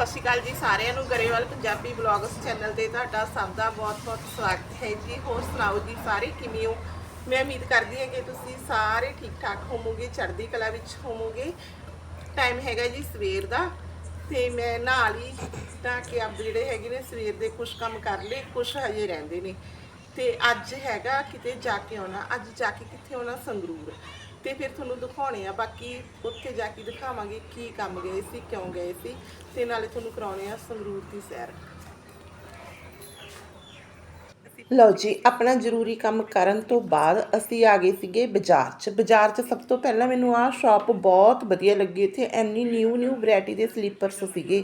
ਸਤਿ ਸ਼੍ਰੀ ਅਕਾਲ ਜੀ ਸਾਰਿਆਂ ਨੂੰ ਗਰੇਵਾਲ ਪੰਜਾਬੀ ਬਲੌਗਸ ਚੈਨਲ ਤੇ ਤੁਹਾਡਾ ਸਭ ਦਾ ਬਹੁਤ-ਬਹੁਤ ਸਵਾਗਤ ਹੈ ਜੀ। ਹੋਰ ਸੁਣਾਓ ਜੀ ਸਾਰੇ ਕਿਵੇਂ ਹੋ? ਮੈਂ ਉਮੀਦ ਕਰਦੀ ਹਾਂ ਕਿ ਤੁਸੀਂ ਸਾਰੇ ਠੀਕ-ਠਾਕ ਹੋਵੋਗੇ, ਚੜ੍ਹਦੀ ਕਲਾ ਵਿੱਚ ਹੋਵੋਗੇ। ਟਾਈਮ ਹੈਗਾ ਜੀ ਸਵੇਰ ਦਾ ਤੇ ਮੈਂ ਨਾਲ ਹੀ ਤਾਂ ਕਿ ਆਪ ਜਿਹੜੇ ਹੈਗੇ ਨੇ ਸਵੇਰ ਦੇ ਕੁਝ ਕੰਮ ਕਰ ਲਏ ਕੁਝ ਹਜੇ ਰਹਿੰਦੇ ਨੇ। ਤੇ ਅੱਜ ਹੈਗਾ ਕਿਤੇ ਜਾ ਕੇ ਆਉਣਾ, ਅੱਜ ਜਾ ਕੇ ਕਿੱਥੇ ਆਉਣਾ? ਸੰਗਰੂਰ। ਤੇ ਫਿਰ ਤੁਹਾਨੂੰ ਦਿਖਾਉਣੇ ਆ, ਬਾਕੀ ਉੱਥੇ ਜਾ ਕੇ ਦਿਖਾਵਾਂਗੇ ਕੀ ਕੰਮ ਗਏ ਸੀ, ਕਿਉਂ ਗਏ ਸੀ ਤੇ ਨਾਲੇ ਤੁਹਾਨੂੰ ਕਰਾਉਣੇ ਆ ਸੰਗਰੂਰ ਦੀ ਸੈਰ। ਲਓ ਜੀ, ਆਪਣਾ ਜ਼ਰੂਰੀ ਕੰਮ ਕਰਨ ਤੋਂ ਬਾਅਦ ਅਸੀਂ ਆ ਗਏ ਸੀਗੇ ਬਾਜ਼ਾਰ 'ਚ। ਬਾਜ਼ਾਰ 'ਚ ਸਭ ਤੋਂ ਪਹਿਲਾਂ ਮੈਨੂੰ ਆਹ ਸ਼ਾਪ ਬਹੁਤ ਵਧੀਆ ਲੱਗੀ ਇੱਥੇ ਐਨੀ ਨਿਊ ਨਿਊ ਵੈਰਾਈਟੀ ਦੇ ਸਲੀਪਰਸ ਸੀਗੇ।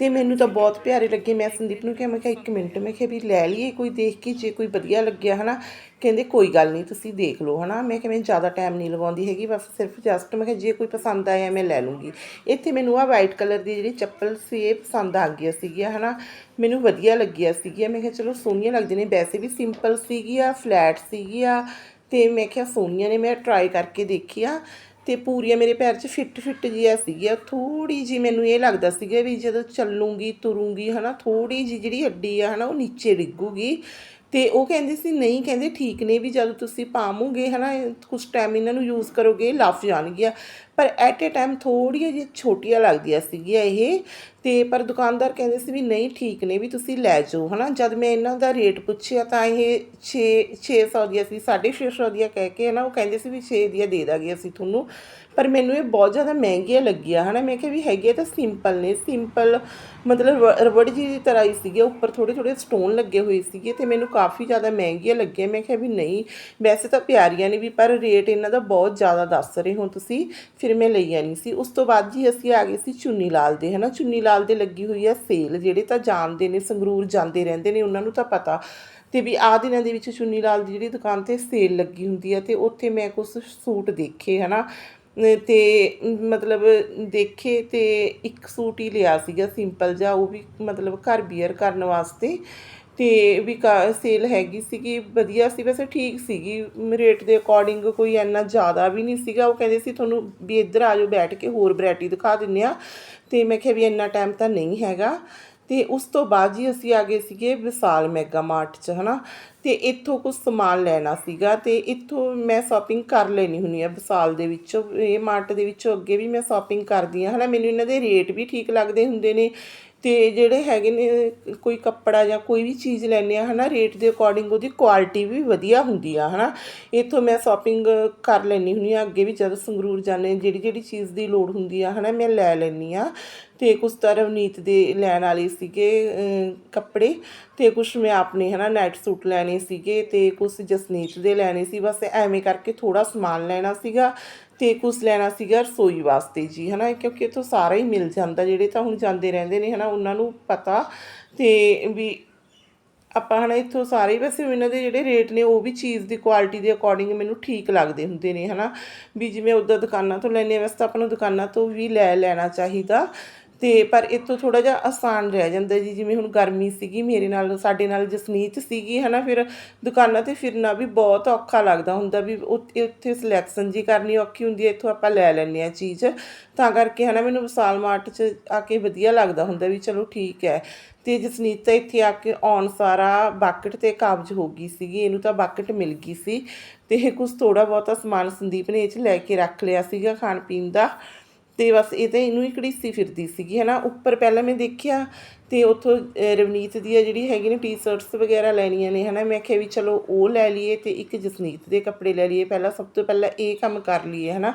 ਤੇ ਮੈਨੂੰ ਤਾਂ ਬਹੁਤ ਪਿਆਰੇ ਲੱਗੇ। ਮੈਂ ਸੰਦੀਪ ਨੂੰ ਕਿਹਾ, ਮੈਂ ਕਿਹਾ, ਇੱਕ ਮਿੰਟ, ਮੈਂ ਕਿਹਾ ਵੀ ਲੈ ਲਈਏ ਕੋਈ ਦੇਖ ਕੇ, ਜੇ ਕੋਈ ਵਧੀਆ ਲੱਗਿਆ ਹਨਾ। ਕਹਿੰਦੇ, ਕੋਈ ਗੱਲ ਨਹੀਂ, ਤੁਸੀਂ ਦੇਖ ਲਓ ਹਨਾ। ਮੈਂ ਕਿਹਾ ਮੈਂ ਜ਼ਿਆਦਾ ਟਾਈਮ ਨਹੀਂ ਲਗਾਉਂਦੀ ਹੈਗੀ, ਬਸ ਸਿਰਫ ਜਸਟ ਮੈਂ ਕਿਹਾ, ਜੇ ਕੋਈ ਪਸੰਦ ਆਇਆ, ਮੈਂ ਲੈ ਲੂੰਗੀ। ਇੱਥੇ ਮੈਨੂੰ ਆ ਵਾਈਟ ਕਲਰ ਦੀ ਜਿਹੜੀ ਚੱਪਲ ਸੀ, ਇਹ ਪਸੰਦ ਆ ਗਈ ਸੀਗੀਆਂ ਹਨਾ। ਮੈਨੂੰ ਵਧੀਆ ਲੱਗਿਆ ਸੀਗੀਆਂ। ਮੈਂ ਕਿਹਾ, ਚਲੋ, ਸੋਹਣੀਆਂ ਲੱਗਦੀਆਂ ਨੇ। ਵੈਸੇ ਵੀ ਸਿੰਪਲ ਸੀਗੀ ਆ ਫਲੈਟ ਸੀਗੀ ਆ ਤੇ ਮੈਂ ਕਿਹਾ, ਸੋਹਣੀਆਂ ਨੇ। ਮੈਂ ਟਰਾਈ ਕਰਕੇ ਦੇਖੀਆਂ। ਤੇ ਪੂਰੀਆਂ ਮੇਰੇ ਪੈਰ 'ਚ ਫਿੱਟ ਫਿੱਟ ਜਿਹਾ ਸੀਗੀਆਂ। ਥੋੜੀ ਜੀ ਮੈਨੂੰ ਇਹ ਲੱਗਦਾ ਸੀਗਾ ਵੀ ਜਦੋਂ ਚੱਲੂੰਗੀ, ਤੁਰੂੰਗੀ, ਹਨਾ ਥੋੜੀ ਜੀ ਜਿਹੜੀ ਹੱਡੀ ਆ, ਹਨਾ, ਉਹ ਨੀਚੇ ਡਿੱਗੂਗੀ। ਤੇ ਉਹ ਕਹਿੰਦੇ ਸੀ, ਨਹੀਂ, ਕਹਿੰਦੇ, ਠੀਕ ਨੇ ਵੀ ਜਦੋਂ ਤੁਸੀਂ ਪਾਵੋਗੇ, ਹਨਾ ਕੁਝ ਟਾਈਮ ਇਹਨਾਂ ਨੂੰ ਯੂਜ਼ ਕਰੋਗੇ ਲੱਫ ਜਾਣਗੀਆਂ। ਪਰ ਐਟ ਏ ਟਾਈਮ ਥੋੜੀਆਂ ਜਿਹੀ ਛੋਟੀਆਂ ਲੱਗਦੀਆਂ ਸੀਗੀਆਂ ਇਹ। ਤੇ ਪਰ ਦੁਕਾਨਦਾਰ ਕਹਿੰਦੇ ਸੀ ਵੀ ਨਹੀਂ, ਠੀਕ ਨੇ ਵੀ ਤੁਸੀਂ ਲੈ ਜਾਓ, ਹਨਾ। ਜਦ ਮੈਂ ਇਹਨਾਂ ਦਾ ਰੇਟ ਪੁੱਛਿਆ ਤਾਂ ਇਹ 6 600 ਦੀਆਂ ਸੀ 650 ਦੀਆਂ ਕਹਿ ਕੇ, ਹਨਾ, ਉਹ ਕਹਿੰਦੇ ਸੀ ਵੀ 6 ਦੀਆਂ ਦੇ ਦਾਂਗੇ ਅਸੀਂ ਤੁਹਾਨੂੰ। ਪਰ ਮੈਨੂੰ ਇਹ ਬਹੁਤ ਜ਼ਿਆਦਾ ਮਹਿੰਗੀਆਂ ਲੱਗੀਆਂ, ਹਨਾ। ਮੈਂ ਕਿਹਾ ਵੀ ਹੈਗੇ ਤਾਂ ਸਿੰਪਲ ਨੇ ਸਿੰਪਲ ਮਤਲਬ ਰਬੜ ਜੀ ਦੀ ਤਰ੍ਹਾਂ ਹੀ ਸੀਗੇ ਉੱਪਰ ਥੋੜੇ ਥੋੜੇ ਸਟੋਨ ਲੱਗੇ ਹੋਏ ਸੀਗੇ ਤੇ ਮੈਨੂੰ ਕਾਫੀ ਜ਼ਿਆਦਾ ਮਹਿੰਗੀਆਂ ਲੱਗੀਆਂ। ਮੈਂ ਕਿਹਾ ਵੀ ਨਹੀਂ, ਵੈਸੇ ਤਾਂ ਪਿਆਰੀਆਂ ਨੇ ਵੀ, ਪਰ ਰੇਟ ਇਹਨਾਂ ਦਾ ਬਹੁਤ ਜ਼ਿਆਦਾ ਦੱਸ ਰਹੇ ਹੋ ਤੁਸੀਂ। ਫਿਰ ਮੈਂ ਲਈ ਨਹੀਂ ਸੀ। ਉਸ ਤੋਂ ਬਾਅਦ ਜੀ ਅਸੀਂ ਆ ਗਏ ਸੀ ਚੁੰਨੀ ਲਾਲ ਦੇ, ਹਨਾ? ਚੁੰਨੀ ਲਾਲ ਦੇ ਲੱਗੀ ਹੋਈ ਆ ਸੇਲ, ਜਿਹੜੇ ਤਾਂ ਜਾਣਦੇ ਨੇ, ਸੰਗਰੂਰ ਜਾਂਦੇ ਰਹਿੰਦੇ ਨੇ, ਉਹਨਾਂ ਨੂੰ ਤਾਂ ਪਤਾ। ਤੇ ਵੀ ਆ ਦਿਨਾਂ ਦੇ ਵਿੱਚ ਚੁੰਨੀ ਲਾਲ ਦੀ ਜਿਹੜੀ ਦੁਕਾਨ ਤੇ ਸੇਲ ਲੱਗੀ ਹੁੰਦੀ ਆ ਤੇ ਉੱਥੇ ਮੈਂ ਕੁਝ ਸੂਟ ਦੇਖੇ, ਹਨਾ? ਅਹ ਤੇ ਮਤਲਬ ਦੇਖੇ ਤੇ ਇੱਕ ਸੂਟ ਹੀ ਲਿਆ ਸੀਗਾ, ਸਿੰਪਲ ਜਿਹਾ, ਉਹ ਵੀ ਮਤਲਬ ਘਰ ਬੀਅਰ ਕਰਨ ਵਾਸਤੇ। ਅਤੇ ਵੀ ਸੇਲ ਹੈਗੀ ਸੀਗੀ, ਵਧੀਆ ਸੀ, ਵੈਸੇ ਠੀਕ ਸੀਗੀ ਰੇਟ ਦੇ ਅਕੋਰਡਿੰਗ ਕੋਈ ਇੰਨਾ ਜ਼ਿਆਦਾ ਵੀ ਨਹੀਂ ਸੀਗਾ। ਉਹ ਕਹਿੰਦੇ ਸੀ, ਤੁਹਾਨੂੰ ਵੀ ਇੱਧਰ ਆ ਜਾਓ, ਬੈਠ ਕੇ ਹੋਰ ਵੈਰਾਈਟੀ ਦਿਖਾ ਦਿੰਨੇ ਆ। ਅਤੇ ਮੈਂ ਕਿਹਾ ਵੀ ਇੰਨਾ ਟਾਈਮ ਤਾਂ ਨਹੀਂ ਹੈਗਾ। ਤੇ ਉਸ ਤੋਂ ਬਾਅਦ ਜੀ ਅਸੀਂ ਆ ਗਏ ਸੀਗੇ ਵਿਸਾਲ ਮੈਗਾ ਮਾਰਟ 'ਚ, ਹਨਾ? ਤੇ ਇੱਥੋਂ ਕੁਝ ਸਮਾਨ ਲੈਣਾ ਸੀਗਾ ਤੇ ਇੱਥੋਂ ਮੈਂ ਸ਼ਾਪਿੰਗ ਕਰ ਲੈਣੀ ਹੁੰਦੀ ਆ ਵਿਸਾਲ ਦੇ ਵਿੱਚੋਂ, ਇਹ ਮਾਰਟ ਦੇ ਵਿੱਚੋਂ ਅੱਗੇ ਵੀ ਮੈਂ ਸ਼ਾਪਿੰਗ ਕਰਦੀ ਆ ਹਨਾ, ਮੈਨੂੰ ਇਹਨਾਂ ਦੇ ਰੇਟ ਵੀ ਠੀਕ ਲੱਗਦੇ ਹੁੰਦੇ ਨੇ ਅਤੇ ਜਿਹੜੇ ਹੈਗੇ ਨੇ, ਕੋਈ ਕੱਪੜਾ ਜਾਂ ਕੋਈ ਵੀ ਚੀਜ਼ ਲੈਂਦੇ ਹਾਂ ਹੈ ਨਾ ਰੇਟ ਦੇ ਅਕੋਰਡਿੰਗ ਉਹਦੀ ਕੁਆਲਿਟੀ ਵੀ ਵਧੀਆ ਹੁੰਦੀ ਆ ਹੈ ਨਾ ਇੱਥੋਂ ਮੈਂ ਸ਼ਾਪਿੰਗ ਕਰ ਲੈਂਦੀ ਹੁੰਦੀ ਆ ਅੱਗੇ ਵੀ ਜਦ ਸੰਗਰੂਰ ਜਾਂਦੇ ਜਿਹੜੀ ਜਿਹੜੀ ਚੀਜ਼ ਦੀ ਲੋੜ ਹੁੰਦੀ ਆ ਹੈ ਨਾ ਮੈਂ ਲੈ ਲੈਂਦੀ ਆ ਤੇ ਕੁਛ ਤਾਂ ਰਵਨੀਤ ਦੇ ਲੈਣ ਵਾਲੇ ਸੀਗੇ ਕੱਪੜੇ ਤੇ ਕੁਛ ਮੈਂ ਆਪਣੇ, ਹਨਾ ਨਾਈਟ ਸੂਟ ਲੈਣੇ ਸੀਗੇ ਤੇ ਕੁਛ ਜਸਨੀਤ ਦੇ ਲੈਣੇ ਸੀ, ਬਸ ਐਵੇਂ ਕਰਕੇ ਥੋੜਾ ਸਮਾਨ ਲੈਣਾ ਸੀਗਾ। ਤੇ ਕੁਛ ਲੈਣਾ ਸੀਗਾ ਰਸੋਈ ਵਾਸਤੇ ਜੀ, ਹਨਾ? ਕਿਉਂਕਿ ਇੱਥੋਂ ਸਾਰਾ ਹੀ ਮਿਲ ਜਾਂਦਾ, ਜਿਹੜੇ ਤਾਂ ਹੁਣ ਜਾਂਦੇ ਰਹਿੰਦੇ ਨੇ, ਹਨਾ? ਉਹਨਾਂ ਨੂੰ ਪਤਾ ਤੇ ਵੀ ਆਪਾਂ, ਹਨਾ, ਇੱਥੋਂ ਸਾਰੇ ਵੈਸੇ ਇਹਨਾਂ ਦੇ ਜਿਹੜੇ ਰੇਟ ਨੇ, ਉਹ ਵੀ ਚੀਜ਼ ਦੀ ਕੁਆਲਿਟੀ ਦੇ ਅਕੋਰਡਿੰਗ ਮੈਨੂੰ ਠੀਕ ਲੱਗਦੇ ਹੁੰਦੇ ਨੇ, ਹਨਾ? ਵੀ ਜਿਵੇਂ ਉੱਦਾਂ ਦੁਕਾਨਾਂ ਤੋਂ ਲੈਣੇ ਵੈਸੇ ਤਾਂ ਆਪਾਂ ਨੂੰ ਦੁਕਾਨਾਂ ਤੋਂ ਵੀ ਲੈ ਲੈਣਾ ਚਾਹੀਦਾ। ਤੇ ਪਰ ਇੱਥੋਂ ਥੋੜਾ ਜਿਹਾ ਆਸਾਨ ਰਹਿ ਜਾਂਦਾ ਜੀ, ਜਿਵੇਂ ਹੁਣ ਗਰਮੀ ਸੀਗੀ, ਮੇਰੇ ਨਾਲ, ਸਾਡੇ ਨਾਲ ਜਸਨੀਤ ਸੀਗੀ, ਹਨਾ, ਫਿਰ ਦੁਕਾਨਾਂ ਤੇ ਫਿਰਨਾ ਵੀ ਬਹੁਤ ਔਖਾ ਲੱਗਦਾ ਹੁੰਦਾ ਵੀ ਉੱਥੇ ਉੱਥੇ ਸਿਲੈਕਸ਼ਨ ਜੀ ਕਰਨੀ ਔਖੀ ਹੁੰਦੀ ਹੈ, ਇੱਥੋਂ ਆਪਾਂ ਲੈ ਲੈਂਦੇ ਆ ਚੀਜ਼। ਤਾਂ ਕਰਕੇ, ਹਨਾ, ਮੈਨੂੰ ਵਿਸਾਲ ਮਾਰਟ 'ਚ ਆ ਕੇ ਵਧੀਆ ਲੱਗਦਾ ਹੁੰਦਾ ਵੀ ਚਲੋ ਠੀਕ ਹੈ। ਤੇ ਜਸਨੀਤ ਤਾਂ ਇੱਥੇ ਆ ਕੇ ਆਉਣ ਸਾਰਾ ਬਾਕਟ ਤੇ ਕਾਬਜ ਹੋ ਗਈ ਸੀਗੀ, ਇਹਨੂੰ ਤਾਂ ਬਾਕਟ ਮਿਲ ਗਈ ਸੀ। ਤੇ ਕੁਝ ਥੋੜਾ ਬਹੁਤਾ ਸਮਾਨ ਸੰਦੀਪ ਨੇ ਇਹ 'ਚ ਲੈ ਕੇ ਰੱਖ ਲਿਆ ਸੀਗਾ ਖਾਣ ਪੀਣ ਦਾ। ਤੇ ਬਸ ਇਹ ਤਾਂ ਇਹਨੂੰ ਹੀ ਘੜੀਸੀ ਫਿਰਦੀ ਸੀਗੀ, ਹਨਾ? ਉੱਪਰ ਪਹਿਲਾਂ ਮੈਂ ਦੇਖਿਆ ਤੇ ਉੱਥੋਂ ਰਵਨੀਤ ਦੀਆਂ ਜਿਹੜੀ ਹੈਗੀ ਨੇ ਟੀ-ਸ਼ਰਟਸ ਵਗੈਰਾ ਲੈਣੀਆਂ ਨੇ, ਹਨਾ? ਮੈਂ ਆਖਿਆ ਵੀ ਚਲੋ ਉਹ ਲੈ ਲਈਏ ਤੇ ਇੱਕ ਜਸਨੀਤ ਦੇ ਕੱਪੜੇ ਲੈ ਲਈਏ। ਪਹਿਲਾਂ ਸਭ ਤੋਂ ਪਹਿਲਾਂ ਇਹ ਕੰਮ ਕਰ ਲਈਏ, ਹਨਾ?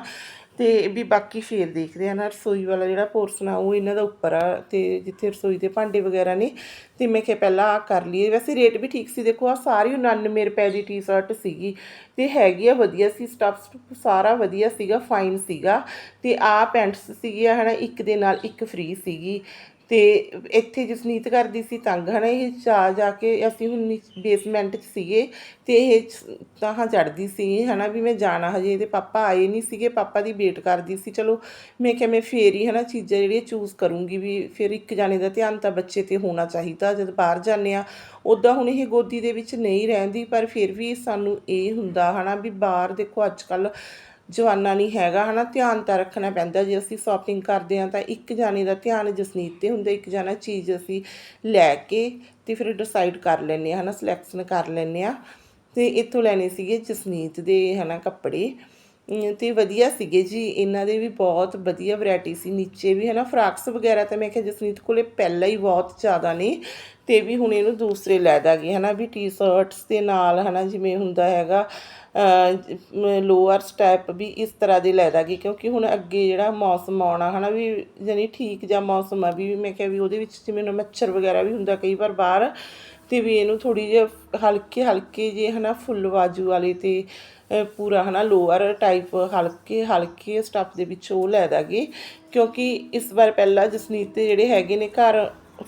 ਤੇ ਵੀ ਬਾਕੀ ਫੇਰ ਦੇਖਦੇ ਆ ਨਾ, ਰਸੋਈ ਵਾਲਾ ਜਿਹੜਾ ਪੋਰਸ਼ਨ ਆ, ਉਹ ਇਹਨਾਂ ਦਾ ਉੱਪਰ ਆ ਤੇ ਜਿੱਥੇ ਰਸੋਈ ਦੇ ਭਾਂਡੇ ਵਗੈਰਾ ਨੇ, ਤੇ ਮੈਂ ਕਿਹਾ ਪਹਿਲਾਂ ਆ ਕਰ ਲਈਏ। ਵੈਸੇ ਰੇਟ ਵੀ ਠੀਕ ਸੀ, ਦੇਖੋ ਆ ਸਾਰੀ 99 ਰੁਪਏ ਦੀ ਟੀ-ਸ਼ਰਟ ਸੀਗੀ, ਤੇ ਹੈਗੀ ਆ ਵਧੀਆ ਸੀ ਸਟਫ ਸਾਰਾ ਵਧੀਆ ਸੀਗਾ ਫਾਈਨ ਸੀਗਾ, ਤੇ ਆ ਪੈਂਟਸ ਸੀਗੀਆਂ, ਹਨਾ, ਇੱਕ ਦੇ ਨਾਲ ਇੱਕ ਫ੍ਰੀ ਸੀਗੀ। ਤੇ ਇੱਥੇ ਜਸਨੀਤ ਕਰਦੀ ਸੀ ਤੰਗ ਹਨਾ, ਇਹ ਜਾ ਜਾ ਕੇ ਅਸੀਂ ਹੁਣ ਬੇਸਮੈਂਟ 'ਚ ਸੀਗੇ ਤੇ ਇਹ ਤਾਂ ਚੜਦੀ ਸੀ ਹਨਾ ਵੀ ਮੈਂ ਜਾਣਾ ਹਜੇ, ਇਹਦੇ ਪਾਪਾ ਆਏ ਨਹੀਂ ਸੀਗੇ, ਪਾਪਾ ਦੀ ਵੇਟ ਕਰਦੀ ਸੀ, ਚਲੋ ਮੈਂ ਕਿਹਾ ਮੈਂ ਫੇਰ ਹੀ ਹਨਾ ਚੀਜ਼ਾਂ ਜਿਹੜੀਆਂ ਚੂਜ਼ ਕਰੂੰਗੀ ਵੀ ਫਿਰ ਇੱਕ ਜਾਣੇ ਦਾ ਧਿਆਨ ਤਾਂ ਬੱਚੇ ਤੇ ਹੋਣਾ ਚਾਹੀਦਾ, ਜਦ ਬਾਹਰ ਜਾਂਦੇ ਆ ਉਦਾਂ ਹੁਣ ਇਹ ਗੋਦੀ ਦੇ ਵਿੱਚ ਨਹੀਂ ਰਹਿੰਦੀ, ਪਰ ਫਿਰ ਵੀ ਸਾਨੂੰ ਇਹ ਹੁੰਦਾ ਹਨਾ ਵੀ ਬਾਹਰ ਦੇਖੋ ਅੱਜ ਕੱਲ ਜਵਾਨਾ ਨਹੀਂ ਹੈਗਾ, ਹਨਾ? ਧਿਆਨ ਤਾਂ ਰੱਖਣਾ ਪੈਂਦਾ, ਜੇ ਅਸੀਂ ਸ਼ਾਪਿੰਗ ਕਰਦੇ ਹਾਂ ਤਾਂ ਇੱਕ ਜਾਣੇ ਦਾ ਧਿਆਨ ਜਸਨੀਤ ਤੇ ਹੁੰਦਾ, ਇੱਕ ਜਾਣਾ ਚੀਜ਼ ਅਸੀਂ ਲੈ ਕੇ ਤੇ ਫਿਰ ਡਿਸਾਈਡ ਕਰ ਲੈਂਦੇ ਹਾਂ, ਹਨਾ? ਸਿਲੈਕਸ਼ਨ ਕਰ ਲੈਂਦੇ ਹਾਂ ਤੇ ਇੱਥੋਂ ਲੈਣੇ ਸੀਗੇ ਜਸਨੀਤ ਦੇ, ਹਨਾ, ਕੱਪੜੇ। ਤੇ ਵਧੀਆ ਸੀਗੇ ਜੀ, ਇਹਨਾਂ ਦੇ ਵੀ ਬਹੁਤ ਵਧੀਆ ਵੈਰਾਈਟੀ ਸੀ, ਨੀਚੇ ਵੀ ਹਨਾ ਫਰਾਕਸ ਵਗੈਰਾ ਤਾਂ ਮੈਂ ਕਿਹਾ ਜਸਨੀਤ ਕੋਲੇ ਪਹਿਲਾਂ ਹੀ ਬਹੁਤ ਜ਼ਿਆਦਾ ਨੇ, ਤੇ ਵੀ ਹੁਣ ਇਹਨੂੰ ਦੂਸਰੇ ਲੈ ਦਾਂਗੇ ਹਨਾ ਵੀ ਟੀ-ਸ਼ਰਟਸ ਦੇ ਨਾਲ ਹਨਾ ਜਿਵੇਂ ਹੁੰਦਾ ਹੈਗਾ ਲੋਅਰ ਸਟੈਪ ਵੀ ਇਸ ਤਰ੍ਹਾਂ ਦੇ ਲੈ ਦਾਂਗੇ, ਕਿਉਂਕਿ ਹੁਣ ਅੱਗੇ ਜਿਹੜਾ ਮੌਸਮ ਆਉਣਾ ਹਨਾ ਵੀ ਯਾਨੀ ਠੀਕ ਜਿਹਾ ਮੌਸਮ ਆ ਵੀ, ਮੈਂ ਕਿਹਾ ਵੀ ਉਹਦੇ ਵਿੱਚ ਜਿਵੇਂ ਨਾ ਮੱਛਰ ਵਗੈਰਾ ਵੀ ਹੁੰਦਾ ਕਈ ਵਾਰ ਬਾਹਰ ਤੇ ਵੀ ਇਹਨੂੰ ਥੋੜੀ ਜਿਹੀ ਹਲਕੇ ਹਲਕੇ ਜੇ ਹਨਾ ਫੁੱਲ ਬਾਜੂ ਵਾਲੇ ਤੇ ਅ, ਪੂਰਾ ਹਨਾ ਲੋਅਰ ਟਾਈਪ ਹਲਕੇ ਹਲਕੇ ਸਟੱਫ ਦੇ ਵਿੱਚ ਉਹ ਲੈ ਦਾਂਗੇ। ਕਿਉਂਕਿ ਇਸ ਵਾਰ ਪਹਿਲਾਂ ਜਸਨੀਤ ਦੇ ਜਿਹੜੇ ਹੈਗੇ ਨੇ ਘਰ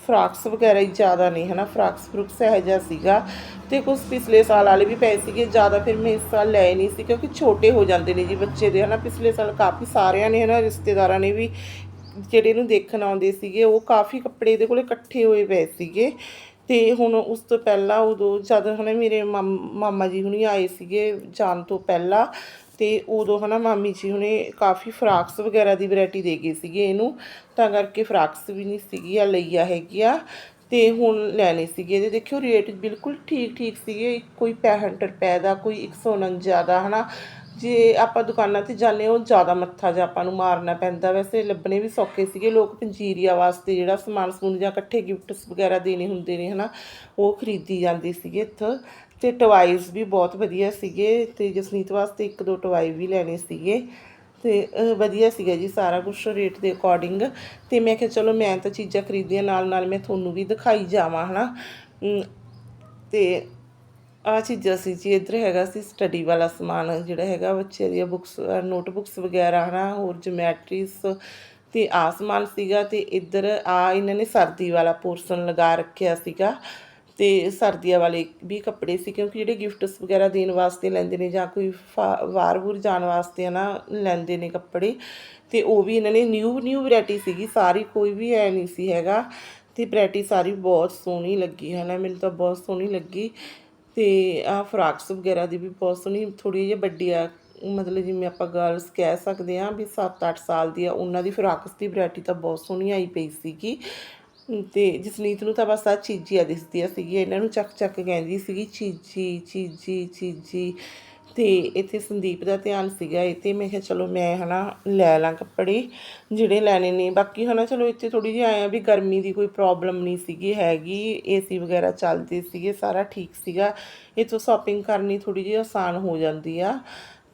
ਫਰਾਕਸ ਵਗੈਰਾ ਹੀ ਜ਼ਿਆਦਾ ਨੇ ਹਨਾ ਫਰਾਕਸ ਫਰੂਕਸ ਇਹੋ ਜਿਹਾ ਸੀਗਾ। ਤੇ ਕੁਝ ਪਿਛਲੇ ਸਾਲ ਵਾਲੇ ਵੀ ਪਏ ਸੀਗੇ ਜ਼ਿਆਦਾ ਫਿਰ ਮੈਂ ਇਸ ਸਾਲ ਲਏ ਨਹੀਂ ਸੀ ਕਿਉਂਕਿ ਛੋਟੇ ਹੋ ਜਾਂਦੇ ਨੇ ਜੀ ਬੱਚੇ ਦੇ ਹਨਾ। ਪਿਛਲੇ ਸਾਲ ਕਾਫੀ ਸਾਰਿਆਂ ਨੇ ਹਨਾ ਰਿਸ਼ਤੇਦਾਰਾਂ ਨੇ ਵੀ ਜਿਹੜੇ ਨੂੰ ਦੇਖਣ ਆਉਂਦੇ ਸੀਗੇ ਉਹ ਕਾਫੀ ਕੱਪੜੇ ਇਹਦੇ ਕੋਲੇ ਇਕੱਠੇ ਹੋਏ ਪਏ ਸੀਗੇ। ਅਤੇ ਹੁਣ ਉਸ ਤੋਂ ਪਹਿਲਾਂ ਉਦੋਂ ਜਦ ਨਾ ਮੇਰੇ ਮਾਮ- ਮਾਮਾ ਜੀ ਹੁਣੀ ਆਏ ਸੀਗੇ ਜਾਣ ਤੋਂ ਪਹਿਲਾਂ ਅਤੇ ਉਦੋਂ ਹੈ ਨਾ ਮਾਮੀ ਜੀ ਹੁਣੇ ਕਾਫੀ ਫਰਾਕਸ ਵਗੈਰਾ ਦੀ ਵੈਰਾਈਟੀ ਦੇ ਗਏ ਸੀਗੇ ਇਹਨੂੰ, ਤਾਂ ਕਰਕੇ ਫਰਾਕਸ ਵੀ ਨਹੀਂ ਸੀਗੀ ਆ ਲਈਆ ਹੈਗੀ ਆ ਤੇ ਹੁਣ ਲੈਣੇ ਸੀਗੇ ਇਹਦੇ। ਦੇਖਿਓ ਰੇਟ ਬਿਲਕੁਲ ਠੀਕ ਠੀਕ ਸੀਗੇ, ਕੋਈ 65 ਰੁਪਏ ਦਾ, ਕੋਈ 149 ਦਾ ਹਨਾ ਜੇ ਆਪਾਂ ਦੁਕਾਨਾਂ ਤੇ ਜਾਂਦੇ ਹਾਂ ਉਹ ਜ਼ਿਆਦਾ ਮੱਥਾ ਜਿਹਾ ਆਪਾਂ ਨੂੰ ਮਾਰਨਾ ਪੈਂਦਾ। ਵੈਸੇ ਲੱਭਣੇ ਵੀ ਸੌਖੇ ਸੀਗੇ। ਲੋਕ ਪੰਜੀਰੀਆ ਵਾਸਤੇ ਜਿਹੜਾ ਸਮਾਨ ਸਮੂਨ ਜਾਂ ਇਕੱਠੇ ਗਿਫਟਸ ਵਗੈਰਾ ਦੇਣੇ ਹੁੰਦੇ ਨੇ ਹਨਾ ਉਹ ਖਰੀਦੀ ਜਾਂਦੀ ਸੀਗੇ ਇੱਥੋਂ। ਤੇ ਟਵਾਈਜ਼ ਵੀ ਬਹੁਤ ਵਧੀਆ ਸੀਗੇ ਤੇ ਜਸਨੀਤ ਵਾਸਤੇ ਇੱਕ ਦੋ ਟਵਾਈ ਵੀ ਲੈਣੇ ਸੀਗੇ। ਤੇ ਵਧੀਆ ਸੀਗਾ ਜੀ ਸਾਰਾ ਕੁਝ ਰੇਟ ਦੇ ਅਕੋਰਡਿੰਗ ਤੇ ਮੈਂ ਕਿਹਾ ਚਲੋ ਮੈਂ ਤਾਂ ਚੀਜ਼ਾਂ ਖਰੀਦੀਆਂ ਨਾਲ ਨਾਲ ਮੈਂ ਤੁਹਾਨੂੰ ਵੀ ਦਿਖਾਈ ਜਾਵਾਂ ਹਨਾ। ਅਮ, ਤੇ ਆ ਚੀਜ਼ਾਂ ਸੀ ਜੀ, ਇੱਧਰ ਹੈਗਾ ਸੀ ਸਟੱਡੀ ਵਾਲਾ ਸਮਾਨ, ਜਿਹੜਾ ਹੈਗਾ ਬੱਚੇ ਦੀਆਂ ਬੁੱਕਸ ਨੋਟਬੁੱਕਸ ਵਗੈਰਾ, ਹਨਾ, ਹੋਰ ਜਿਓਮੈਟਰੀਸ ਤੇ ਆ ਸਮਾਨ ਸੀਗਾ ਤੇ ਇੱਧਰ ਆ ਇਹਨਾਂ ਨੇ ਸਰਦੀ ਵਾਲਾ ਪੋਰਸ਼ਨ ਲਗਾ ਰੱਖਿਆ ਸੀਗਾ ਤੇ ਸਰਦੀਆਂ ਵਾਲੇ ਵੀ ਕੱਪੜੇ ਸੀ, ਕਿਉਂਕਿ ਜਿਹੜੇ ਗਿਫਟਸ ਵਗੈਰਾ ਦੇਣ ਵਾਸਤੇ ਲੈਂਦੇ ਨੇ ਜਾਂ ਕੋਈ ਫਾ- ਵਾਰ ਵੂਰ ਜਾਣ ਵਾਸਤੇ ਹੈ ਨਾ ਲੈਂਦੇ ਨੇ ਕੱਪੜੇ ਤੇ ਉਹ ਵੀ ਇਹਨਾਂ ਨੇ ਨਿਊ ਨਿਊ ਵੈਰਾਈਟੀ ਸੀਗੀ, ਸਾਰੀ ਕੋਈ ਵੀ ਐ ਨਹੀਂ ਸੀ ਹੈਗਾ ਤੇ ਵੈਰਾਈਟੀ ਸਾਰੀ ਬਹੁਤ ਸੋਹਣੀ ਲੱਗੀ ਹੈ ਨਾ ਮੈਨੂੰ ਤਾਂ ਬਹੁਤ ਸੋਹਣੀ ਲੱਗੀ ਤੇ ਆ ਫਰਾਕਸ ਵਗੈਰਾ ਦੀ ਵੀ ਬਹੁਤ ਸੋਹਣੀ ਥੋੜੀ ਜਿਹੀ ਵੱਡੀ ਆ, ਮਤਲਬ ਜਿਵੇਂ ਆਪਾਂ ਗਰਲਸ ਕਹਿ ਸਕਦੇ ਆ ਵੀ 7-8 ਸਾਲ ਦੀ ਆ, ਉਹਨਾਂ ਦੀ ਫਰਾਕਸ ਦੀ ਵੈਰਾਈਟੀ ਤਾਂ ਬਹੁਤ ਸੋਹਣੀ ਆਈ ਪਈ ਸੀਗੀ। ਤੇ ਜਸਨੀਤ ਨੂੰ ਤਾਂ ਬਸ ਆ ਚੀਜ਼ੀਆਂ ਦਿਸਦੀਆਂ ਸੀਗੀਆਂ, ਇਹਨਾਂ ਨੂੰ ਚੱਕ ਚੱਕ ਕਹਿੰਦੀ ਸੀਗੀ, ਚੀਜੀ ਚੀਜੀ ਚੀਜੀ। ਤੇ ਇੱਥੇ ਸੰਦੀਪ ਦਾ ਧਿਆਨ ਸੀਗਾ ਇਹ ਤੇ ਮੈਂ ਕਿਹਾ ਚਲੋ ਮੈਂ ਹਨਾ ਲੈ ਲਾਂ ਕੱਪੜੇ ਜਿਹੜੇ ਲੈਣੇ ਨੇ। ਬਾਕੀ ਹਨਾ ਚਲੋ ਇੱਥੇ ਥੋੜੀ ਜਿਹੀ ਆਇਆ ਵੀ ਗਰਮੀ ਦੀ ਕੋਈ ਪ੍ਰੋਬਲਮ ਨਹੀਂ ਸੀਗੀ, ਹੈਗੀ ਏਸੀ ਵਗੈਰਾ ਚੱਲਦੇ ਸੀਗੇ, ਸਾਰਾ ਠੀਕ ਸੀਗਾ। ਇੱਥੋਂ ਸ਼ਾਪਿੰਗ ਕਰਨੀ ਥੋੜੀ ਜਿਹੀ ਆਸਾਨ ਹੋ ਜਾਂਦੀ ਆ।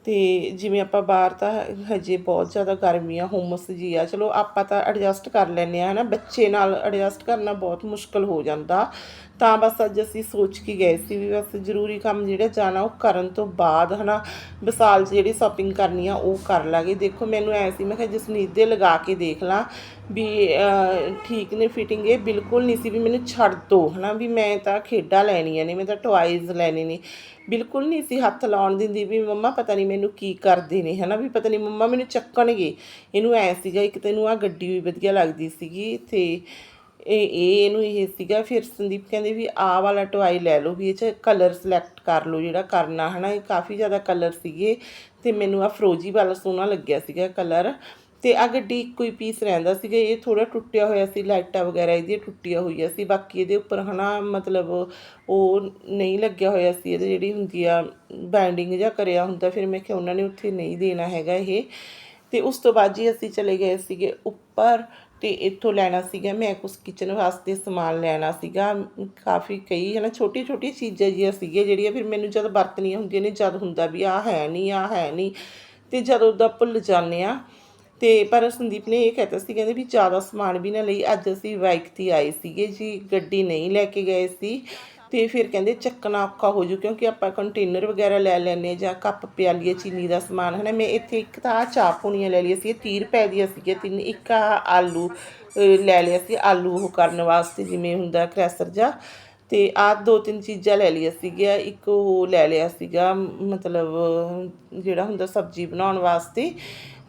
ਤੇ ਜਿਵੇਂ ਆਪਾਂ ਬਾਹਰ ਤਾਂ ਹਜੇ ਬਹੁਤ ਜ਼ਿਆਦਾ ਗਰਮੀ ਆ ਹੁਮਸ ਜੀ ਆ। ਚਲੋ ਆਪਾਂ ਤਾਂ ਐਡਜਸਟ ਕਰ ਲੈਂਦੇ ਆ ਹਨਾ, ਬੱਚੇ ਨਾਲ ਐਡਜਸਟ ਕਰਨਾ ਬਹੁਤ ਮੁਸ਼ਕਲ ਹੋ ਜਾਂਦਾ। ਤਾਂ ਬਸ ਅੱਜ ਅਸੀਂ ਸੋਚ ਕੇ ਗਏ ਸੀ ਵੀ ਬਸ ਜ਼ਰੂਰੀ ਕੰਮ ਜਿਹੜਾ ਜਾਣਾ ਉਹ ਕਰਨ ਤੋਂ ਬਾਅਦ, ਹਨਾ? ਵਿਸਾਲ 'ਚ ਜਿਹੜੀ ਸ਼ਾਪਿੰਗ ਕਰਨੀ ਆ, ਉਹ ਕਰ ਲਾਂਗੇ। ਦੇਖੋ, ਮੈਨੂੰ ਐ ਸੀ, ਮੈਂ ਕਿਹਾ ਜਸਨੀਤ ਦੇ ਲਗਾ ਕੇ ਦੇਖ ਲਾਂ ਵੀ ਠੀਕ ਨੇ ਫਿਟਿੰਗ ਇਹ ਬਿਲਕੁਲ ਨਹੀਂ ਸੀ ਵੀ ਮੈਨੂੰ ਛੱਡ ਦੋ, ਹਨਾ? ਵੀ ਮੈਂ ਤਾਂ ਖੇਡਾਂ ਲੈਣੀਆਂ ਨੇ, ਮੈਂ ਤਾਂ ਟਵਾਈਜ਼ ਲੈਣੇ ਨੇ। ਬਿਲਕੁਲ ਨਹੀਂ ਸੀ ਹੱਥ ਲਾਉਣ ਦਿੰਦੀ ਵੀ ਮੰਮਾ ਪਤਾ ਨਹੀਂ ਮੈਨੂੰ ਕੀ ਕਰਦੇ ਨੇ, ਹਨਾ? ਵੀ ਪਤਾ ਨਹੀਂ ਮੰਮਾ ਮੈਨੂੰ ਚੱਕਣਗੇ। ਇਹਨੂੰ ਐ ਸੀਗਾ, ਇੱਕ ਤੈਨੂੰ ਆ ਗੱਡੀ ਵੀ ਵਧੀਆ ਲੱਗਦੀ ਸੀਗੀ ਤੇ ਇਹ ਇਹ ਇਹਨੂੰ ਇਹ ਸੀਗਾ, ਫਿਰ ਸੰਦੀਪ ਕਹਿੰਦੇ ਵੀ ਆਹ ਵਾਲਾ ਟਵਾਈ ਲੈ ਲਓ ਵੀ ਇਹ ਚ ਕਲਰ ਸਿਲੈਕਟ ਕਰ ਲਓ ਜਿਹੜਾ ਕਰਨਾ ਹਨਾ, ਇਹ ਕਾਫੀ ਜ਼ਿਆਦਾ ਕਲਰ ਸੀਗੇ ਤੇ ਮੈਨੂੰ ਆ ਫਰੋਜੀ ਵਾਲਾ ਸੋਹਣਾ ਲੱਗਿਆ ਸੀਗਾ ਕਲਰ ਤੇ ਆ ਗੱਡੀ ਕੋਈ ਪੀਸ ਰਹਿੰਦਾ ਸੀਗਾ, ਇਹ ਥੋੜਾ ਟੁੱਟਿਆ ਹੋਇਆ ਸੀ, ਲਾਈਟਾਂ ਵਗੈਰਾ ਇਹਦੀਆਂ ਟੁੱਟੀਆਂ ਹੋਈਆਂ ਸੀ, ਬਾਕੀ ਇਹਦੇ ਉੱਪਰ ਹਨਾ ਮਤਲਬ ਉਹ ਨਹੀਂ ਲੱਗਿਆ ਹੋਇਆ ਸੀ, ਇਹਦੇ ਜਿਹੜੀ ਹੁੰਦੀ ਆ ਬਾਈਂਡਿੰਗ ਜਾਂ ਕਰਿਆ ਹੁੰਦਾ, ਫਿਰ ਮੈਂ ਕਿਹਾ ਉਹਨਾਂ ਨੇ ਉੱਥੇ ਨਹੀਂ ਦੇਣਾ ਹੈਗਾ ਇਹ ਤੇ ਉਸ ਤੋਂ ਬਾਅਦ ਜੀ ਅਸੀਂ ਚਲੇ ਗਏ ਸੀਗੇ ਉੱਪਰ ਤੇ ਇੱਥੋਂ ਲੈਣਾ ਸੀਗਾ, ਮੈਂ ਕੁਝ ਕਿਚਨ ਵਾਸਤੇ ਸਮਾਨ ਲੈਣਾ ਸੀਗਾ। ਕਾਫੀ ਕਈ ਹਨਾ ਛੋਟੀ ਛੋਟੀ ਚੀਜ਼ਾਂ ਜੀਆਂ ਸੀਗੀਆਂ ਜਿਹੜੀਆਂ ਫਿਰ ਮੈਨੂੰ ਜਦ ਵਰਤਣੀਆਂ ਹੁੰਦੀਆਂ ਨੇ, ਜਦ ਹੁੰਦਾ ਵੀ ਆਹ ਹੈ ਨਹੀਂ, ਆਹ ਹੈ ਨਹੀਂ, ਤੇ ਜਦੋਂ ਦਾ ਭੁੱਲ ਜਾਂਦੇ ਆ ਤੇ ਪਰ ਸੰਦੀਪ ਨੇ ਇਹ ਕਹਿਤਾ ਸੀ, ਕਹਿੰਦੇ ਵੀ ਜ਼ਿਆਦਾ ਸਮਾਨ ਵੀ ਨਾ ਲਈ। ਅੱਜ ਅਸੀਂ ਬਾਈਕ ਤੇ ਆਏ ਸੀਗੇ ਜੀ, ਗੱਡੀ ਨਹੀਂ ਲੈ ਕੇ ਗਏ ਸੀ। ਤੇ ਫਿਰ ਕਹਿੰਦੇ ਚੱਕਣਾ ਔਖਾ ਹੋ ਜੂ, ਕਿਉਂਕਿ ਆਪਾਂ ਕੰਟੇਨਰ ਵਗੈਰਾ ਲੈ ਲੈਨੇ ਜਾਂ ਕੱਪ ਪਿਆਲੀਏ ਚੀਨੀ ਦਾ ਸਮਾਨ, ਹਨਾ? ਮੈਂ ਇੱਥੇ ਇੱਕ ਤਾਂ ਆਹ ਚਾਹ ਪੂਣੀਆਂ ਲੈ ਲਈਆਂ ਸੀ ਇਹ 30 ਰੁਪਏ ਦੀਆਂ ਸੀਗੀਆਂ, ਤਿੰਨ, ਇੱਕ ਆਹ ਆਲੂ ਲੈ ਲਿਆ ਸੀ, ਆਲੂ ਉਹ ਕਰਨ ਵਾਸਤੇ, ਜਿਵੇਂ ਹੁੰਦਾ ਕ੍ਰੈਸਰ ਜਾ ਤੇ ਆਹ ਦੋ ਤਿੰਨ ਚੀਜ਼ਾਂ ਲੈ ਲਈਆਂ ਸੀਗੀਆਂ, ਇੱਕ ਉਹ ਲੈ ਲਿਆ ਸੀਗਾ, ਮਤਲਬ ਜਿਹੜਾ ਹੁੰਦਾ ਸਬਜ਼ੀ ਬਣਾਉਣ ਵਾਸਤੇ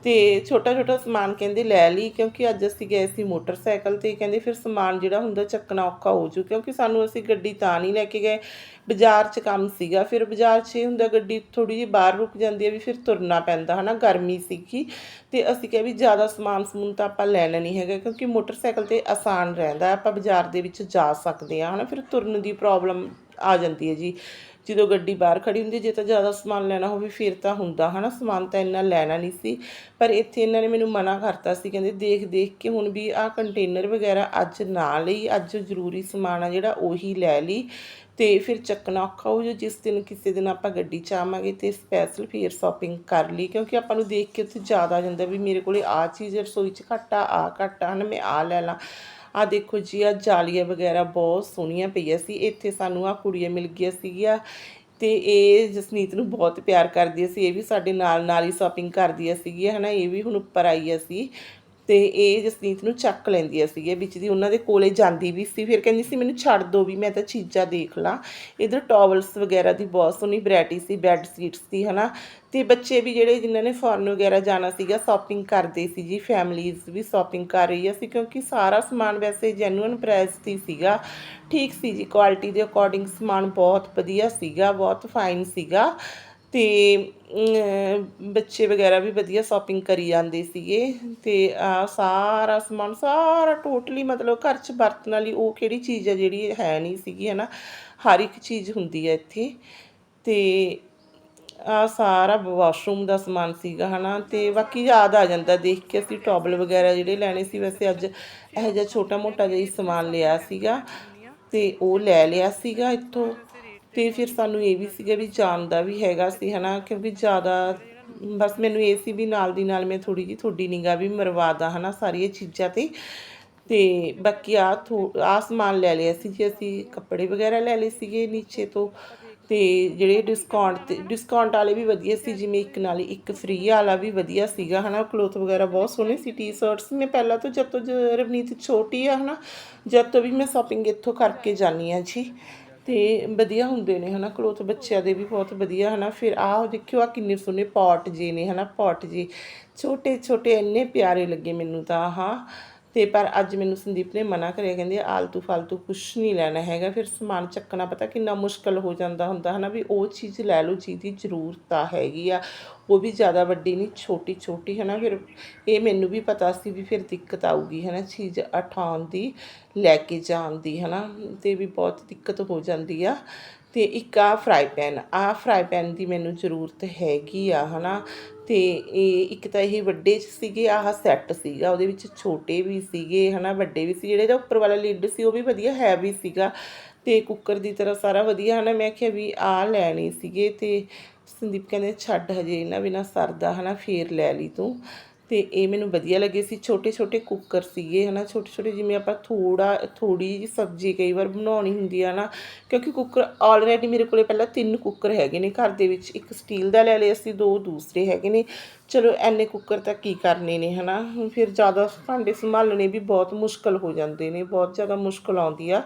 ਤੇ ਛੋਟਾ ਛੋਟਾ ਸਮਾਨ ਕਹਿੰਦੇ ਲੈ ਲਈ, ਕਿਉਂਕਿ ਅੱਜ ਅਸੀਂ ਗਏ ਸੀ ਮੋਟਰਸਾਈਕਲ ਤੇ, ਕਹਿੰਦੇ ਫਿਰ ਸਮਾਨ ਜਿਹੜਾ ਹੁੰਦਾ ਚੱਕਣਾ ਔਖਾ ਹੋ ਜੂ, ਕਿਉਂਕਿ ਸਾਨੂੰ ਅਸੀਂ ਗੱਡੀ ਤਾਂ ਨਹੀਂ ਲੈ ਕੇ ਗਏ। ਬਾਜ਼ਾਰ 'ਚ ਕੰਮ ਸੀਗਾ, ਫਿਰ ਬਾਜ਼ਾਰ 'ਚ ਇਹ ਹੁੰਦਾ ਗੱਡੀ ਥੋੜੀ ਜਿਹੀ ਬਾਹਰ ਰੁਕ ਜਾਂਦੀ ਹੈ ਵੀ ਫਿਰ ਤੁਰਨਾ ਪੈਂਦਾ, ਹਨਾ, ਗਰਮੀ ਸੀਗੀ। ਤੇ ਅਸੀਂ ਕਿਹਾ ਵੀ ਜ਼ਿਆਦਾ ਸਮਾਨ ਸਮੂਨ ਤਾਂ ਆਪਾਂ ਲੈਣਾ ਨਹੀਂ ਹੈਗਾ, ਕਿਉਂਕਿ ਮੋਟਰਸਾਈਕਲ ਤੇ ਆਸਾਨ ਰਹਿੰਦਾ, ਆਪਾਂ ਬਾਜ਼ਾਰ ਦੇ ਵਿੱਚ ਜਾ ਸਕਦੇ ਆ ਹਨਾ, ਫਿਰ ਤੁਰਨ ਦੀ ਪ੍ਰੋਬਲਮ ਆ ਜਾਂਦੀ ਹੈ ਜੀ। ਜਦੋਂ ਗੱਡੀ ਬਾਹਰ ਖੜੀ ਹੁੰਦੀ ਜੇ ਤਾਂ ਜ਼ਿਆਦਾ ਸਮਾਨ ਲੈਣਾ ਹੋਵੇ, ਫਿਰ ਤਾਂ ਹੁੰਦਾ, ਹਨਾ? ਸਮਾਨ ਤਾਂ ਇੰਨਾ ਲੈਣਾ ਨਹੀਂ ਸੀ, ਪਰ ਇੱਥੇ ਇਹਨਾਂ ਨੇ ਮੈਨੂੰ ਮਨਾ ਕਰਤਾ ਸੀ, ਕਹਿੰਦੇ ਦੇਖ ਦੇਖ ਕੇ ਹੁਣ ਵੀ ਆਹ ਕੰਟੇਨਰ ਵਗੈਰਾ ਅੱਜ ਨਾ ਲਈ, ਅੱਜ ਜ਼ਰੂਰੀ ਸਮਾਨ ਆ ਜਿਹੜਾ ਉਹੀ ਲੈ ਲਈ ਤੇ ਫਿਰ ਚੱਕਣਾ ਔਖਾ ਹੋ ਜਾ ਜਿਸ ਦਿਨ ਕਿਸੇ ਦਿਨ ਆਪਾਂ ਗੱਡੀ ਚ ਆਵਾਂਗੇ ਤੇ ਸਪੈਸ਼ਲ ਫੇਰ ਸ਼ਾਪਿੰਗ ਕਰ ਲਈ, ਕਿਉਂਕਿ ਆਪਾਂ ਨੂੰ ਦੇਖ ਕੇ ਉੱਥੇ ਜ਼ਿਆਦਾ ਆ ਜਾਂਦਾ ਵੀ ਮੇਰੇ ਕੋਲੇ ਆ ਚੀਜ਼ ਰਸੋਈ ਚ ਘੱਟ ਆ ਆ ਘੱਟ ਆ, ਹਨਾ? ਮੈਂ ਆ ਲੈ ਲਾਂ। ਆ ਦੇਖੋ ਜੀ ਆ ਜਾਲੀਆਂ ਵਗੈਰਾ ਬਹੁਤ ਸੋਹਣੀਆਂ ਪਈਆਂ ਸੀ। ਇੱਥੇ ਸਾਨੂੰ ਆ ਕੁੜੀਆਂ ਮਿਲ ਗਈਆਂ ਸੀਗੀਆਂ ਤੇ ਇਹ ਜਸਨੀਤ ਨੂੰ ਬਹੁਤ ਪਿਆਰ ਕਰਦੀ ਸੀ। ਇਹ ਵੀ ਸਾਡੇ ਨਾਲ ਨਾਲ ਹੀ ਸ਼ਾਪਿੰਗ ਕਰਦੀ ਸੀਗੀ ਹਨਾ? ਇਹ ਵੀ ਹੁਣ ਉੱਪਰ ਆਈ ਸੀ। ਤੇ ਇਹ ਜਸਨੀਤ ਨੂੰ ਚੱਕ ਲੈਂਦੀਆਂ ਸੀਗੀ ਵਿੱਚ ਦੀ ਉਹਨਾਂ ਦੇ ਕੋਲੇ ਜਾਂਦੀ ਵੀ ਸੀ। ਫਿਰ ਕਹਿੰਦੀ ਸੀ, ਮੈਨੂੰ ਛੱਡ ਦੋ ਵੀ, ਮੈਂ ਤਾਂ ਚੀਜ਼ਾਂ ਦੇਖ ਲਾਂ। ਇਧਰ ਟਾਵਲਸ ਵਗੈਰਾ ਦੀ ਬਹੁਤ ਸੋਹਣੀ ਵੈਰਾਈਟੀ ਸੀ, ਬੈੱਡ ਸੀਟਸ ਦੀ, ਹਨਾ? ਤੇ ਬੱਚੇ ਵੀ ਜਿਹੜੇ ਜਿਨ੍ਹਾਂ ਨੇ ਫੋਰਨ ਵਗੈਰਾ ਜਾਣਾ ਸੀਗਾ, ਸ਼ਾਪਿੰਗ ਕਰਦੇ ਸੀ ਜੀ, ਫੈਮਲੀਜ਼ ਵੀ ਸ਼ਾਪਿੰਗ ਕਰ ਰਹੀ ਸੀ, ਕਿਉਂਕਿ ਸਾਰਾ ਸਮਾਨ ਵੈਸੇ ਜੈਨੂਇਨ ਪ੍ਰਾਈਸ ਤੇ ਸੀਗਾ। ਠੀਕ ਸੀ ਜੀ ਕੁਆਲਿਟੀ ਦੇ ਅਕੋਰਡਿੰਗ ਸਮਾਨ ਬਹੁਤ ਵਧੀਆ ਸੀਗਾ, ਬਹੁਤ ਫਾਈਨ ਸੀਗਾ। ਅਤੇ ਬੱਚੇ ਵਗੈਰਾ ਵੀ ਵਧੀਆ ਸ਼ਾਪਿੰਗ ਕਰੀ ਜਾਂਦੇ ਸੀਗੇ ਅਤੇ ਆ ਸਾਰਾ ਸਮਾਨ ਸਾਰਾ ਟੋਟਲੀ ਮਤਲਬ ਘਰ 'ਚ ਵਰਤਣ ਵਾਲੀ ਉਹ ਕਿਹੜੀ ਚੀਜ਼ ਹੈ ਜਿਹੜੀ ਹੈ ਨਹੀਂ ਸੀਗੀ ਹੈ ਨਾ ਹਰ ਇੱਕ ਚੀਜ਼ ਹੁੰਦੀ ਹੈ ਇੱਥੇ ਅਤੇ ਆ ਸਾਰਾ ਵਾਸ਼ਰੂਮ ਦਾ ਸਮਾਨ ਸੀਗਾ, ਹਨਾ? ਤੇ ਬਾਕੀ ਯਾਦ ਆ ਜਾਂਦਾ ਦੇਖ ਕੇ ਅਸੀਂ ਟੋਬਲ ਵਗੈਰਾ ਜਿਹੜੇ ਲੈਣੇ ਸੀ, ਵੈਸੇ ਅੱਜ ਇਹੋ ਜਿਹਾ ਛੋਟਾ ਮੋਟਾ ਜਿਹਾ ਹੀ ਸਮਾਨ ਲਿਆ ਸੀਗਾ ਤੇ ਉਹ ਲੈ ਲਿਆ ਸੀਗਾ ਇੱਥੋਂ। ਫਿਰ ਫਿਰ ਸਾਨੂੰ ਇਹ ਵੀ ਸੀਗਾ ਵੀ ਜਾਣ ਦਾ ਵੀ ਹੈਗਾ ਸੀ, ਹਨਾ? ਕਿਉਂਕਿ ਜ਼ਿਆਦਾ ਬਸ ਮੈਨੂੰ ਇਹ ਸੀ ਵੀ ਨਾਲ ਦੀ ਨਾਲ ਮੈਂ ਥੋੜੀ ਜਿਹੀ ਤੁਹਾਡੀ ਨਿਗਾਹ ਵੀ ਮਰਵਾ ਦਾਂ, ਹਨਾ, ਸਾਰੀਆਂ ਚੀਜ਼ਾਂ ਤੇ। ਤੇ ਬਾਕੀ ਆ ਆ ਸਮਾਨ ਲੈ ਲਿਆ ਸੀ ਜੀ, ਅਸੀਂ ਕੱਪੜੇ ਵਗੈਰਾ ਲੈ ਲਏ ਸੀਗੇ ਨੀਚੇ ਤੋਂ। ਤੇ ਜਿਹੜੇ ਡਿਸਕਾਊਂਟ ਤੇ ਡਿਸਕਾਊਂਟ ਵਾਲੇ ਵੀ ਵਧੀਆ ਸੀ, ਜਿਵੇਂ ਇੱਕ ਨਾਲ ਇੱਕ ਫ੍ਰੀ ਵਾਲਾ ਵੀ ਵਧੀਆ ਸੀਗਾ, ਹਨਾ? ਕਲੋਥ ਵਗੈਰਾ ਬਹੁਤ ਸੋਹਣੇ ਸੀ ਟੀ-ਸ਼ਰਟਸ ਮੈਂ ਪਹਿਲਾਂ ਤੋਂ ਜਦ ਤੋਂ ਜ- ਰਵਨੀਤ ਛੋਟੀ ਆ, ਹਨਾ, ਜਦ ਤੋਂ ਵੀ ਮੈਂ ਸ਼ਾਪਿੰਗ ਇੱਥੋਂ ਕਰਕੇ ਜਾਂਦੀ ਆ ਜੀ। ਤੇ ਵਧੀਆ ਹੁੰਦੇ ਨੇ, ਹਨਾ? ਕਲੋਥ ਬੱਚਿਆਂ ਦੇ ਵੀ ਬਹੁਤ ਵਧੀਆ, ਹਨਾ? ਫਿਰ ਆਹ ਦੇਖਿਓ ਆ ਕਿੰਨੇ ਸੋਹਣੇ ਪੌਟ ਜੇ ਨੇ, ਹਨਾ? ਪੌਟ ਜੇ ਛੋਟੇ ਛੋਟੇ ਇੰਨੇ ਪਿਆਰੇ ਲੱਗੇ ਮੈਨੂੰ ਤਾਂ ਆਹ। ਤੇ ਪਰ ਅੱਜ ਮੈਨੂੰ ਸੰਦੀਪ ਨੇ ਮਨਾ ਕਰਿਆ, ਕਹਿੰਦੇ ਆਲਤੂ ਫਾਲਤੂ ਕੁਛ ਨਹੀਂ ਲੈਣਾ ਹੈਗਾ। ਫਿਰ ਸਮਾਨ ਚੱਕਣਾ ਪਤਾ ਕਿੰਨਾ ਮੁਸ਼ਕਲ ਹੋ ਜਾਂਦਾ ਹੁੰਦਾ, ਹਨਾ? ਵੀ ਉਹ ਚੀਜ਼ ਲੈ ਲਓ ਜਿਹਦੀ ਜ਼ਰੂਰਤ ਆ ਹੈਗੀ ਆ। ਉਹ ਵੀ ਜ਼ਿਆਦਾ ਵੱਡੀ ਨਹੀਂ, ਛੋਟੀ ਛੋਟੀ ਹੈ ਨਾ, ਫਿਰ ਇਹ ਮੈਨੂੰ ਵੀ ਪਤਾ ਸੀ ਵੀ ਫਿਰ ਦਿੱਕਤ ਆਊਗੀ, ਹੈ ਨਾ, ਚੀਜ਼ ਉਠਾਉਣ ਦੀ, ਲੈ ਕੇ ਜਾਣ ਦੀ, ਹੈ ਨਾ, ਤੇ ਵੀ ਬਹੁਤ ਦਿੱਕਤ ਹੋ ਜਾਂਦੀ ਆ। ਤੇ ਇੱਕ ਆ ਫਰਾਈ ਪੈਨ, ਆ ਫਰਾਈ ਪੈਨ ਦੀ ਮੈਨੂੰ ਜ਼ਰੂਰਤ ਹੈਗੀ ਆ ਹਨਾ ਤੇ ਇਹ ਇੱਕ ਤਾਂ ਇਹ ਵੱਡੇ 'ਚ ਸੀਗੇ, ਆਹ ਸੈੱਟ ਸੀਗਾ, ਉਹਦੇ ਵਿੱਚ ਛੋਟੇ ਵੀ ਸੀਗੇ ਹਨਾ ਵੱਡੇ ਵੀ ਸੀ, ਜਿਹੜੇ ਇਹਦਾ ਉੱਪਰ ਵਾਲਾ ਲਿਡ ਸੀ, ਉਹ ਵੀ ਵਧੀਆ ਹੈ ਵੀ ਸੀਗਾ, ਤੇ ਕੁੱਕਰ ਦੀ ਤਰ੍ਹਾਂ ਸਾਰਾ ਵਧੀਆ ਹਨਾ ਮੈਂ ਕਿਹਾ ਵੀ ਆ ਲੈਣੇ ਸੀਗੇ, ਤੇ ਸੰਦੀਪ ਕਹਿੰਦੇ, ਛੱਡ ਹਜੇ, ਇਹਨਾਂ ਬਿਨਾ ਸਰਦਾ ਹਨਾ, ਫੇਰ ਲੈ ਲਈ ਤੂੰ। ਤੇ ਇਹ ਮੈਨੂੰ ਵਧੀਆ ਲੱਗੇ ਸੀ ਛੋਟੇ ਛੋਟੇ ਕੁੱਕਰ ਸੀਗੇ ਹਨਾ ਛੋਟੇ ਛੋਟੇ ਜਿਵੇਂ ਆਪਾਂ ਥੋੜਾ ਥੋੜੀ ਜਿਹੀ ਸਬਜ਼ੀ ਕਈ ਵਾਰ ਬਣਾਉਣੀ ਹੁੰਦੀ ਆ ਨਾ, ਕਿਉਂਕਿ ਕੁੱਕਰ ਆਲਰੇਡੀ ਮੇਰੇ ਕੋਲੇ ਪਹਿਲਾਂ ਤਿੰਨ ਕੁੱਕਰ ਹੈਗੇ ਨੇ, ਘਰ ਦੇ ਵਿੱਚ ਇੱਕ ਸਟੀਲ ਦਾ ਲੈ ਲਿਆ ਸੀ ਦੋ ਦੂਸਰੇ ਹੈਗੇ ਨੇ। ਚਲੋ ਐਨੇ ਕੁੱਕਰ ਤਾਂ ਕੀ ਕਰਨੇ ਨੇ ਹਨਾ ਹੁਣ ਫਿਰ ਜ਼ਿਆਦਾ ਭਾਂਡੇ ਸੰਭਾਲਣੇ ਵੀ ਬਹੁਤ ਮੁਸ਼ਕਲ ਹੋ ਜਾਂਦੇ ਨੇ, ਬਹੁਤ ਜ਼ਿਆਦਾ ਮੁਸ਼ਕਲ ਆਉਂਦੀ ਆ।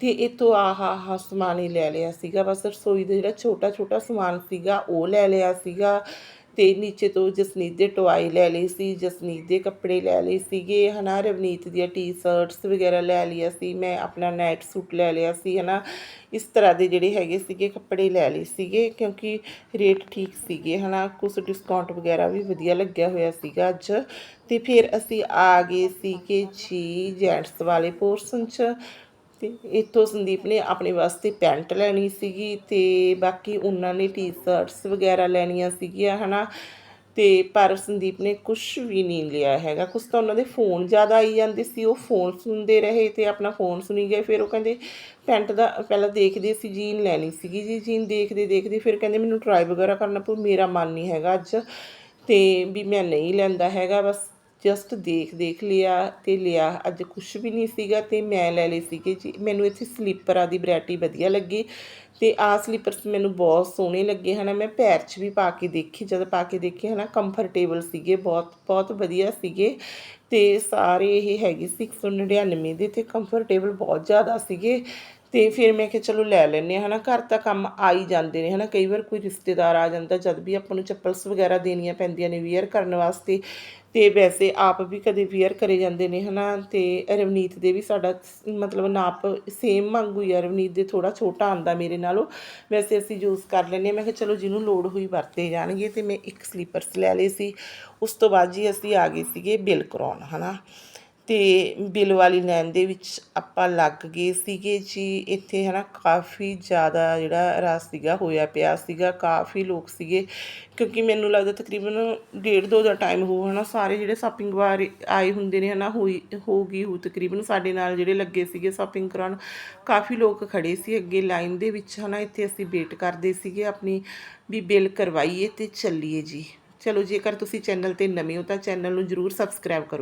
ਤੇ ਇਹ ਤੋਂ ਆਹ ਆਹ ਸਮਾਨ ਹੀ ਲੈ ਲਿਆ ਸੀਗਾ। ਬਸ ਰਸੋਈ ਦਾ ਜਿਹੜਾ ਛੋਟਾ ਛੋਟਾ ਸਮਾਨ ਸੀਗਾ, ਉਹ ਲੈ ਲਿਆ ਸੀਗਾ। ਤੇ ਨੀਚੇ ਤੋਂ ਜਸਨੀਤ ਦੇ ਟਵਾਈ ਲੈ ਲਈ ਸੀ, ਜਸਨੀਤ ਦੇ ਕੱਪੜੇ ਲੈ ਲਏ ਸੀਗੇ, ਹਨਾ। ਰਵਨੀਤ ਦੀਆਂ ਟੀ-ਸ਼ਰਟਸ ਵਗੈਰਾ ਲੈ ਲਿਆ ਸੀ, ਮੈਂ ਆਪਣਾ ਨਾਈਟ ਸੂਟ ਲੈ ਲਿਆ ਸੀ, ਹਨਾ। ਇਸ ਤਰ੍ਹਾਂ ਦੇ ਜਿਹੜੇ ਹੈਗੇ ਸੀਗੇ ਕੱਪੜੇ ਲੈ ਲਏ ਸੀਗੇ, ਕਿਉਂਕਿ ਰੇਟ ਠੀਕ ਸੀਗੇ, ਹਨਾ। ਕੁਝ ਡਿਸਕਾਊਂਟ ਵਗੈਰਾ ਵੀ ਵਧੀਆ ਲੱਗਿਆ ਹੋਇਆ ਸੀਗਾ ਅੱਜ। ਤੇ ਫਿਰ ਅਸੀਂ ਆ ਗਏ ਸੀਗੇ ਜੀ ਜੈਂਟਸ ਵਾਲੇ ਪੋਰਸ਼ਨ 'ਚ। ਤੇ ਇੱਥੋਂ ਸੰਦੀਪ ਨੇ ਆਪਣੇ ਵਾਸਤੇ ਪੈਂਟ ਲੈਣੀ ਸੀਗੀ ਤੇ ਬਾਕੀ ਉਹਨਾਂ ਨੇ ਟੀ-ਸ਼ਰਟਸ ਵਗੈਰਾ ਲੈਣੀਆਂ ਸੀਗੀਆਂ, ਹਨਾ। ਤੇ ਪਰ ਸੰਦੀਪ ਨੇ ਕੁਝ ਵੀ ਨਹੀਂ ਲਿਆ ਹੈਗਾ। ਕੁਝ ਤਾਂ ਉਹਨਾਂ ਦੇ ਫੋਨ ਜ਼ਿਆਦਾ ਆਈ ਜਾਂਦੇ ਸੀ, ਉਹ ਫੋਨ ਸੁਣਦੇ ਰਹੇ ਤੇ ਆਪਣਾ ਫੋਨ ਸੁਣੀ ਗਏ। ਫਿਰ ਉਹ ਕਹਿੰਦੇ, ਪੈਂਟ ਦਾ ਪਹਿਲਾਂ ਦੇਖਦੇ ਸੀ, ਜੀਨ ਲੈਣੀ ਸੀਗੀ ਜੀ। ਜੀਨ ਦੇਖਦੇ ਦੇਖਦੇ ਫਿਰ ਕਹਿੰਦੇ, ਮੈਨੂੰ ਟਰਾਈ ਵਗੈਰਾ ਕਰਨਾ ਪਊ, ਮੇਰਾ ਮਨ ਨਹੀਂ ਹੈਗਾ ਅੱਜ ਤੇ ਵੀ ਮੈਂ ਨਹੀਂ ਲੈਂਦਾ ਹੈਗਾ, ਬਸ ਜਸਟ ਦੇਖ ਦੇਖ ਲਿਆ ਤੇ ਲਿਆ। ਅੱਜ ਕੁਝ ਵੀ ਨਹੀਂ ਸੀਗਾ ਤੇ ਮੈਂ ਲੈ ਲਈ ਸੀਗੇ ਜੀ। ਮੈਨੂੰ ਇੱਥੇ ਸਲੀਪਰਾਂ ਦੀ ਵੈਰਾਈਟੀ ਵਧੀਆ ਲੱਗੀ ਤੇ ਆ ਸਲੀਪਰਸ ਮੈਨੂੰ ਬਹੁਤ ਸੋਹਣੇ ਲੱਗੇ ਹਨਾ। ਮੈਂ ਪੈਰ 'ਚ ਵੀ ਪਾ ਕੇ ਦੇਖੇ, ਜਦ ਪਾ ਕੇ ਦੇਖੇ ਹਨਾ ਕੰਫਰਟੇਬਲ ਸੀਗੇ, ਬਹੁਤ ਬਹੁਤ ਵਧੀਆ ਸੀਗੇ। ਤੇ ਸਾਰੇ ਇਹ ਹੈਗੇ ਸੀ 199 ਦੇ ਤੇ ਕੰਫਰਟੇਬਲ ਬਹੁਤ ਜ਼ਿਆਦਾ ਸੀਗੇ। ਤੇ ਫਿਰ ਮੈਂ ਕਿਹਾ ਚਲੋ ਲੈ ਲੈਨੇ ਆ ਹਨਾ, ਘਰ ਤਾਂ ਕੰਮ ਆ ਹੀ ਜਾਂਦੇ ਨੇ, ਹਨਾ, ਕਈ ਵਾਰ ਕੋਈ ਰਿਸ਼ਤੇਦਾਰ ਆ ਜਾਂਦਾ ਜਦ ਵੀ ਆਪਾਂ ਨੂੰ ਚੱਪਲਸ ਵਗੈਰਾ ਦੇਣੀਆਂ ਪੈਂਦੀਆਂ ਨੇ ਵੀਅਰ ਕਰਨ ਵਾਸਤੇ ਤੇ ਵੈਸੇ ਆਪ ਵੀ ਕਦੇ ਵੀਅਰ ਕਰੇ ਜਾਂਦੇ ਨੇ, ਹਨਾ, ਤੇ ਰਵਨੀਤ ਦੇ ਵੀ ਸਾਡਾ ਮਤਲਬ ਨਾਪ ਸੇਮ ਵਾਂਗੂ ਹੀ ਆ, ਰਵਨੀਤ ਦੇ ਥੋੜਾ ਛੋਟਾ ਆਂਦਾ ਮੇਰੇ ਨਾਲੋਂ, ਵੈਸੇ ਅਸੀਂ ਯੂਜ਼ ਕਰ ਲੈਂਦੇ ਹਾਂ, ਮੈਂ ਕਿਹਾ ਚਲੋ ਜਿਹਨੂੰ ਲੋੜ ਹੋਈ ਵਰਤੇ ਜਾਣਗੇ ਤੇ ਮੈਂ ਇੱਕ ਸਲੀਪਰਸ ਲੈ ਲਏ ਸੀ, ਉਸ ਤੋਂ ਬਾਅਦ ਜੀ ਅਸੀਂ ਆ ਗਏ ਸੀਗੇ ਬਿਲ ਕਰਾਉਣ, ਹਨਾ। ਅਤੇ ਬਿੱਲ ਵਾਲੀ ਲਾਈਨ ਦੇ ਵਿੱਚ ਆਪਾਂ ਲੱਗ ਗਏ ਸੀਗੇ ਜੀ। ਇੱਥੇ ਹੈ ਨਾ ਕਾਫੀ ਜ਼ਿਆਦਾ ਜਿਹੜਾ ਰਸ਼ ਸੀਗਾ, ਹੋਇਆ ਪਿਆ ਸੀਗਾ, ਕਾਫੀ ਲੋਕ ਸੀਗੇ। ਕਿਉਂਕਿ ਮੈਨੂੰ ਲੱਗਦਾ ਤਕਰੀਬਨ ਡੇਢ ਦੋ ਦਾ ਟਾਈਮ ਹੋ ਹੈ ਨਾ ਸਾਰੇ ਜਿਹੜੇ ਸ਼ਾਪਿੰਗ ਵਾਰ ਆਏ ਹੁੰਦੇ ਨੇ ਹੈ ਨਾ ਹੋਈ, ਹੋ ਗਈ ਹੋ ਤਕਰੀਬਨ ਸਾਡੇ ਨਾਲ ਜਿਹੜੇ ਲੱਗੇ ਸੀਗੇ ਸ਼ਾਪਿੰਗ ਕਰਾਉਣ, ਕਾਫੀ ਲੋਕ ਖੜੇ ਸੀ ਅੱਗੇ ਲਾਈਨ ਦੇ ਵਿੱਚ ਹੈ ਨਾ ਇੱਥੇ ਅਸੀਂ ਵੇਟ ਕਰਦੇ ਸੀਗੇ ਆਪਣੀ ਵੀ ਬਿੱਲ ਕਰਵਾਈਏ ਤੇ ਚੱਲੀਏ ਜੀ। ਚਲੋ ਜੇਕਰ ਤੁਸੀਂ ਚੈਨਲ ਤੇ ਨਵੇਂ ਹੋ ਤਾਂ ਚੈਨਲ ਨੂੰ ਜਰੂਰ ਸਬਸਕ੍ਰਾਈਬ ਕਰੋ।